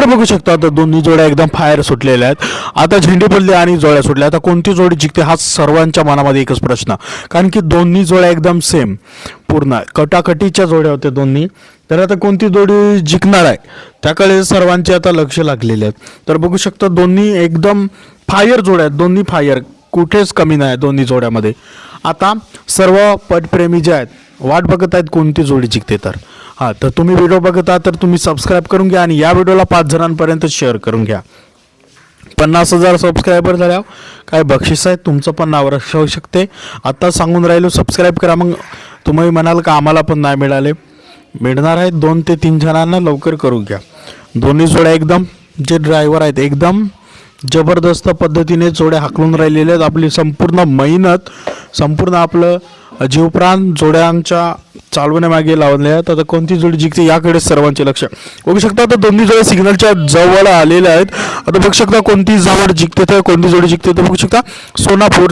तर बघू शकता आता दोन्ही जोड्या एकदम फायर सुटलेल्या आहेत. आता झेंडे पडली आणि जोड्या सुटल्या. आता कोणती जोडी जिंकते हा सर्वांच्या मनामध्ये एकच प्रश्न. कारण की दोन्ही जोड्या एकदम सेम पूर्ण कटाकटीच्या जोड्या होत्या दोन्ही. तर आता कोणती जोडी जिंकणार आहे? त्याकडे सर्वांचे आता लक्ष लागलेले आहेत. तर बघू शकता दोन्ही एकदम फायर जोड्या आहेत. दोन्ही फायर कुठेच कमी नाही दोन्ही जोड्यामध्ये. आता सर्व पटप्रेमी जे आहेत वाट बघत आहेत कोणती जोडी जिंकते तर. हां तर तुम्ही व्हिडिओ बघत आहात तर तुम्ही सबस्क्राईब करून घ्या आणि या व्हिडिओला पाच जणांपर्यंत शेअर करून घ्या. पन्नास हजार सबस्क्रायबर झाल्यावर काय बक्षीस आहे? तुमचं पण नाव होऊ शकते. आत्ता सांगून राहिलो सबस्क्राईब करा. मग तुम्ही म्हणाल का आम्हाला पण नाही मिळाले? मिळणार आहेत दोन ते तीन जणांना लवकर करून घ्या. दोन्ही जोड्या एकदम जे ड्रायव्हर आहेत एकदम जबरदस्त पद्धतीने जोड्या हाकलून राहिलेल्या आहेत. आपली संपूर्ण मेहनत संपूर्ण आपलं जीवप्राण जोड्यांच्या चालवण्यामागे लावले आहेत. आता कोणती जोडी जिंकते याकडे सर्वांचे लक्ष. बघू शकता आता दोन्ही जोड्या सिग्नलच्या जवळ आलेल्या आहेत. आता बघू शकता कोणती जवळ जिंकते तर कोणती जोडी जिंकते तर बघू शकता सोनापूर